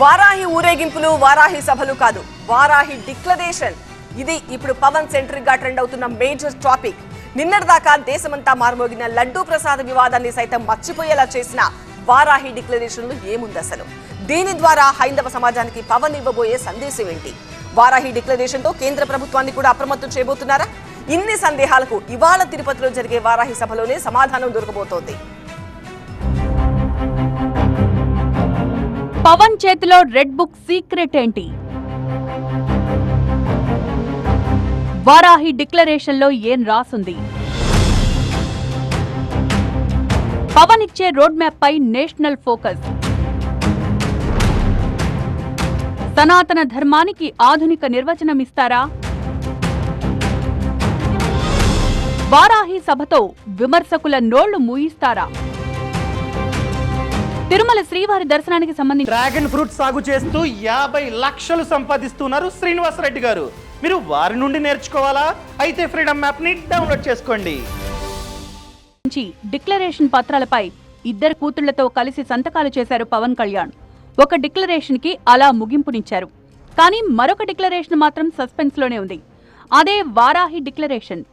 వారాహి ఊరేగింపులు వారాహి సభలు కాదు వారాహి డిక్లరేషన్. ఇది ఇప్పుడు పవన్ సెంట్రిక్గా ట్రెండ్ అవుతున్న మేజర్ టాపిక్. నిన్నటిదాకా దేశమంతా మారుమోగిన లడ్డూ ప్రసాద వివాదాన్ని సైతం మర్చిపోయేలా చేసిన వారాహి డిక్లరేషన్లు ఏముంది అసలు? దీని ద్వారా హైందవ సమాజానికి పవన్ ఇవ్వబోయే సందేశం ఏంటి? వారాహి డిక్లరేషన్తో కేంద్ర ప్రభుత్వాన్ని కూడా అప్రమత్తం చేయబోతున్నారా? ఇన్ని సందేహాలకు ఇవాళ తిరుపతిలో జరిగే వారాహి సభలోనే సమాధానం దొరకబోతోంది. పవన్ చేతిలో రెడ్ బుక్ సీక్రెట్ ఏంటి? వారాహి డిక్లరేషన్లో ఏం రాసుంది? పవన్ ఇచ్చే రోడ్ మ్యాప్ పై నేషనల్ ఫోకస్. సనాతన ధర్మానికి ఆధునిక నిర్వచనం ఇస్తారా? వారాహి సభతో విమర్శకుల నోళ్ళు మూయిస్తారా? తిరుమల శ్రీవారి దర్శనానికి సంబంధించి డ్రాగన్ ఫ్రూట్ సాగు చేస్తూ యాభై లక్షలు సంపాదిస్తున్నారు శ్రీనివాసరెడ్డి గారు. మీరు వారి నుండి నేర్చుకోవాలా? అయితే ఫ్రీడమ్ యాప్ని డౌన్లోడ్ చేసుకోండి. డిక్లరేషన్ పత్రాలపై ఇద్దరు కూతుళ్ళతో కలిసి సంతకాలు చేశారు పవన్ కళ్యాణ్. ఒక డిక్లరేషన్కి అలా ముగింపునిచ్చారు. కానీ మరొక డిక్లరేషన్ మాత్రం సస్పెన్స్లోనే ఉంది. అదే వారాహి డిక్లరేషన్.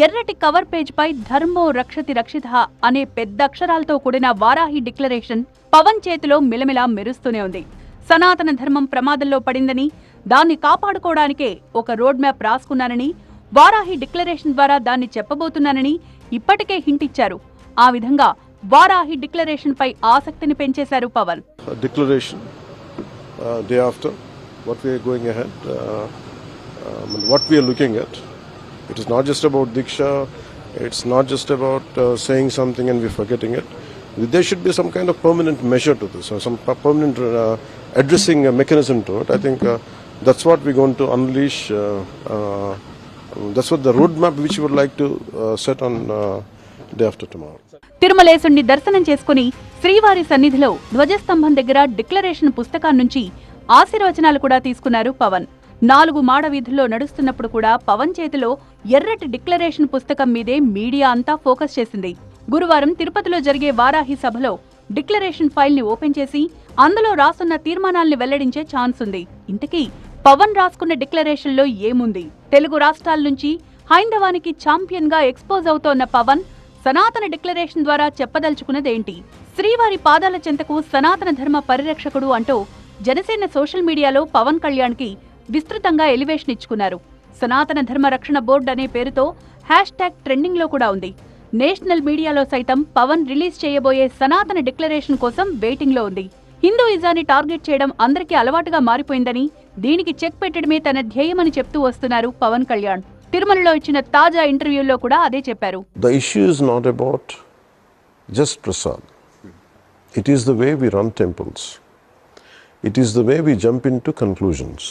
ఎర్రటి కవర్ పేజ్ పై ధర్మో రక్షతి రక్షిత అనే పెద్ద అక్షరాలతో కూడిన వారాహి డిక్లరేషన్ పవన్ చేతిలో మిలమిలా మెరుస్తూనే ఉంది. సనాతన ధర్మం ప్రమాదంలో పడిందని దాన్ని కాపాడుకోవడానికే ఒక రోడ్ మ్యాప్ రాసుకున్నానని వారాహి డిక్లరేషన్ ద్వారా దాన్ని చెప్పబోతున్నానని ఇప్పటికే హింట్ ఇచ్చారు. ఆ విధంగా వారాహి డిక్లరేషన్ పై ఆసక్తిని పెంచేశారు Pawan. a declaration uh, day after what we are going looking at uh, uh, It is not just about Diksha, it's not just about uh, saying something and we're forgetting it. There should be some kind of permanent measure to this, or some per- permanent uh, addressing uh, mechanism to it. I think uh, that's what we're going to unleash. Uh, uh, that's what the roadmap which we would like to uh, set on uh, day after tomorrow. తిరుమలేశుణ్ణి దర్శనం చేసుకుని శ్రీవారి సన్నిధిలో ధ్వజస్తంభం దగ్గర declaration పుస్తకం నుంచి ఆశీర్వచనాలు కూడా తీసుకున్నారు పవన్ నాలుగు మాడ వీధుల్లో నడుస్తున్నప్పుడు కూడా పవన్ చేతిలో ఎర్రటి డిక్లరేషన్ పుస్తకం మీదే మీడియా అంతా ఫోకస్ చేసింది. గురువారం తిరుపతిలో జరిగే వారాహి సభలో డిక్లరేషన్ ఫైల్ని ఓపెన్ చేసి అందులో రాసున్న తీర్మానాల్ని వెల్లడించే ఛాన్స్ ఉంది. ఇంతకీ పవన్ రాసుకున్న డిక్లరేషన్లో ఏముంది? తెలుగు రాష్ట్రాల నుంచి హైందవానికి ఛాంపియన్గా ఎక్స్పోజ్ అవుతోన్న పవన్ సనాతన డిక్లరేషన్ ద్వారా చెప్పదలుచుకున్నదేంటి? శ్రీవారి పాదాల చెంతకు సనాతన ధర్మ పరిరక్షకుడు అంటూ జనసేన సోషల్ మీడియాలో పవన్ కళ్యాణ్కి విస్తృతంగా ఎలివేషన్ ఇచ్చుకున్నారు. సనాతన ధర్మ రక్షణ బోర్డు అనే పేరుతో హ్యాష్ ట్యాగ్ ట్రెండింగ్లో కూడా ఉంది. నేషనల్ మీడియాలో సైతం పవన్ రిలీజ్ చేయబోయే సనాతన డిక్లరేషన్ కోసం వెయిటింగ్లో ఉంది. హిందూయిజాన్ని టార్గెట్ చేయడం అందరికీ అలవాటుగా మారిపోయిందని దీనికి చెక్ పెట్టడమే తన ధ్యేయమని చెప్తూ వస్తున్నారు పవన్ కళ్యాణ్. తిరుమలలో ఇచ్చిన తాజా ఇంటర్వ్యూలో కూడా అదే చెప్పారు. The issue is not about just prasad it is the way we run temples it is the way we jump in to conclusions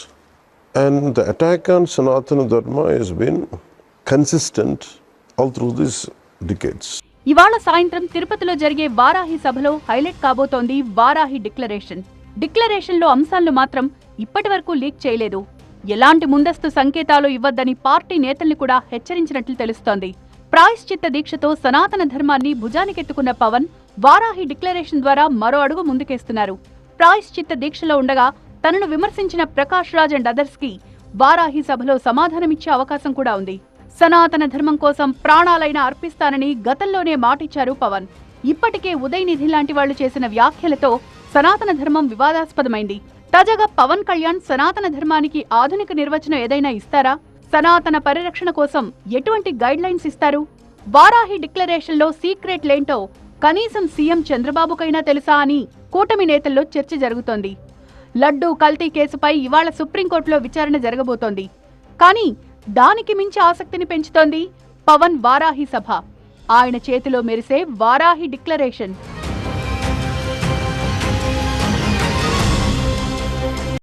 And the attack on Sanatana Dharma has been consistent all through these decades. ఇవాళ సాయంత్రం తిరుపతిలో జరిగే వారాహి సభలో highlight కాబోతోంది Varahi declaration. డిక్లరేషన్లో అంశాలను మాత్రం ఇప్పటి వరకు లీక్ చేయలేదు. ఎలాంటి ముందస్తు సంకేతాలు ఇవ్వద్దని పార్టీ నేతల్ని కూడా హెచ్చరించినట్లు తెలుస్తోంది. ప్రాయశ్చిత్త దీక్షతో సనాతన ధర్మాన్ని భుజానికెత్తుకున్న పవన్ వారాహి డిక్లరేషన్ ద్వారా మరో అడుగు ముందుకేస్తున్నారు. ప్రాయశ్చిత్త దీక్షలో ఉండగా తనను విమర్శించిన ప్రకాష్ రాజ్ అండ్ అదర్స్కి వారాహి సభలో సమాధానమిచ్చే అవకాశం కూడా ఉంది. సనాతన ధర్మం కోసం ప్రాణాలైనా అర్పిస్తానని గతంలోనే మాటిచ్చారు పవన్. ఇప్పటికే ఉదయనిధి లాంటి వాళ్ళు చేసిన వ్యాఖ్యలతో సనాతన ధర్మం వివాదాస్పదమైంది. తాజాగా పవన్ కళ్యాణ్ సనాతన ధర్మానికి ఆధునిక నిర్వచనం ఏదైనా ఇస్తారా? సనాతన పరిరక్షణ కోసం ఎటువంటి గైడ్ లైన్స్ ఇస్తారు? వారాహి డిక్లరేషన్లో సీక్రెట్ లేంటో కనీసం సీఎం చంద్రబాబుకైనా తెలుసా అని కూటమి నేతల్లో చర్చ జరుగుతోంది. లడ్డూ కల్తీ కేసుపై ఇవాళ సుప్రీంకోర్టులో విచారణ జరగబోతోంది. కానీ దానికి మించి ఆసక్తిని పెంచుతోంది పవన్ వారాహి సభ. ఆయన చేతిలో మెరిసే వారాహి డిక్లరేషన్.